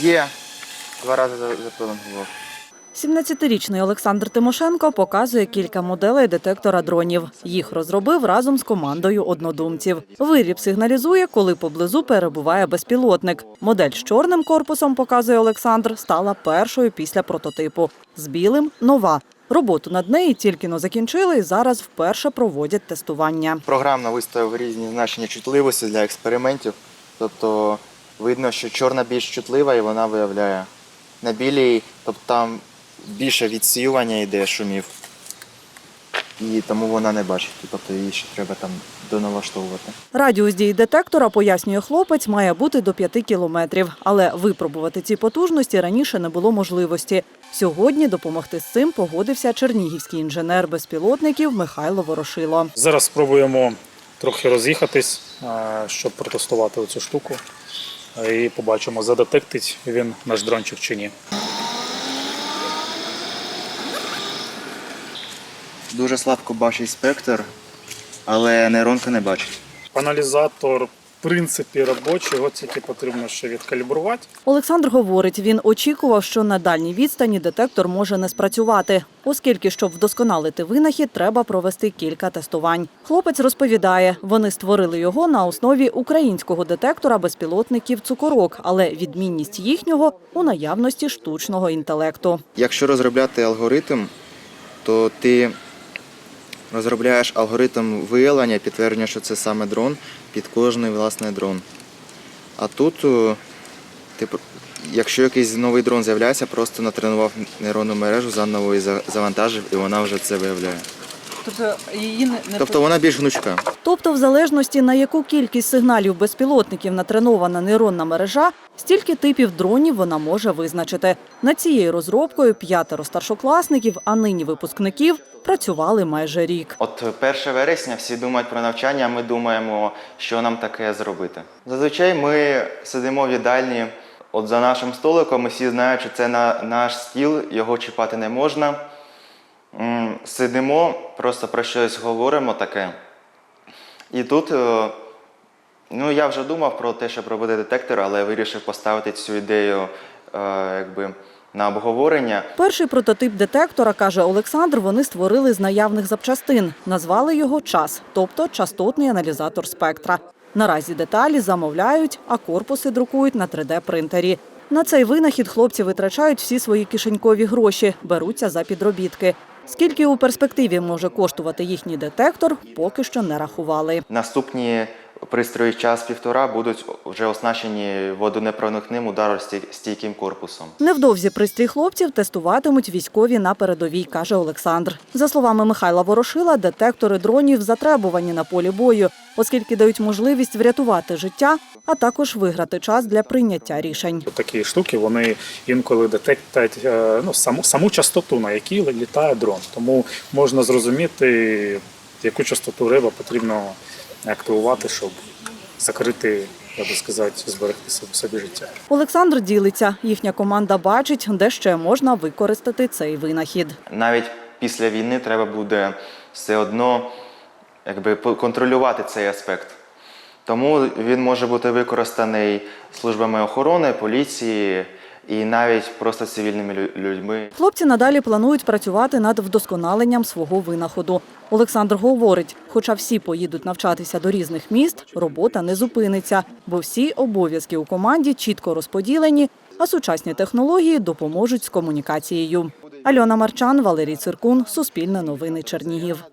Є. Два рази за- запилингував. 17-річний Олександр Тимошенко показує кілька моделей детектора дронів. Їх розробив разом з командою однодумців. Виріб сигналізує, коли поблизу перебуває безпілотник. Модель з чорним корпусом, показує Олександр, стала першою після прототипу. З білим нова. Роботу над нею тільки но закінчили і зараз вперше проводять тестування. Програмно виставив різні значення чутливості для експериментів. Тобто видно, що чорна більш чутлива і вона виявляє. На білій, тобто там більше відсіювання йде шумів. І тому вона не бачить. Тобто її ще треба там доналаштовувати. Радіус дії детектора, пояснює хлопець, має бути до 5 кілометрів. Але випробувати ці потужності раніше не було можливості. Сьогодні допомогти з цим погодився чернігівський інженер безпілотників Михайло Ворошило. Зараз спробуємо трохи роз'їхатись, щоб протестувати цю штуку. І побачимо, задетектить він наш дрончик чи ні. Дуже слабко бачить спектр, але нейронка не бачить. Аналізатор, принципі, робочий, його тільки потрібно ще відкалібрувати. Олександр говорить, він очікував, що на дальній відстані детектор може не спрацювати, оскільки, щоб вдосконалити винахід, треба провести кілька тестувань. Хлопець розповідає, вони створили його на основі українського детектора безпілотників цукорок, але відмінність їхнього у наявності штучного інтелекту. Якщо розробляти алгоритм, то ти розробляєш алгоритм виявлення, підтвердження, що це саме дрон під кожний власний дрон. А тут, о, ти, пр- якщо якийсь новий дрон з'являється, просто натренував нейронну мережу, заново її завантажив, і вона вже це виявляє. Тобто її не Тобто вона більш гнучка. Тобто, в залежності на яку кількість сигналів безпілотників натренована нейронна мережа, стільки типів дронів вона може визначити. Над цією розробкою п'ятеро старшокласників, а нині випускників, працювали майже рік. От 1 вересня всі думають про навчання, а ми думаємо, що нам таке зробити. Зазвичай ми сидимо в їдальні, от за нашим столиком, всі знають, що це на наш стіл, його чіпати не можна. Сидимо, просто про щось говоримо таке. І тут, е, ну я вже думав про те, щоб робити детектор, але вирішив поставити цю ідею е, якби, на обговорення. Перший прототип детектора, каже Олександр, вони створили з наявних запчастин. Назвали його час, тобто частотний аналізатор спектра. Наразі деталі замовляють, а корпуси друкують на 3D-принтері. На цей винахід хлопці витрачають всі свої кишенькові гроші, беруться за підробітки. Скільки у перспективі може коштувати їхній детектор, поки що не рахували. Наступні пристрої час півтора будуть вже оснащені водонепроникним ударостійким корпусом. Невдовзі пристрій хлопців тестуватимуть військові на передовій, каже Олександр. За словами Михайла Ворошила, детектори дронів затребувані на полі бою, оскільки дають можливість врятувати життя, а також виграти час для прийняття рішень. Такі штуки вони інколи детектують е, ну, саму, саму частоту, на якій літає дрон. Тому можна зрозуміти, яку частоту риба потрібно активувати, щоб закрити, я би сказати, зберегти собі- собі життя. Олександр ділиться. Їхня команда бачить, де ще можна використати цей винахід. Навіть після війни треба буде все одно якби, контролювати цей аспект. Тому він може бути використаний службами охорони, поліції і навіть просто цивільними людьми. Хлопці надалі планують працювати над вдосконаленням свого винаходу. Олександр говорить, хоча всі поїдуть навчатися до різних міст, робота не зупиниться, бо всі обов'язки у команді чітко розподілені, а сучасні технології допоможуть з комунікацією. Альона Марчан, Валерій Циркун, Суспільне новини Чернігів.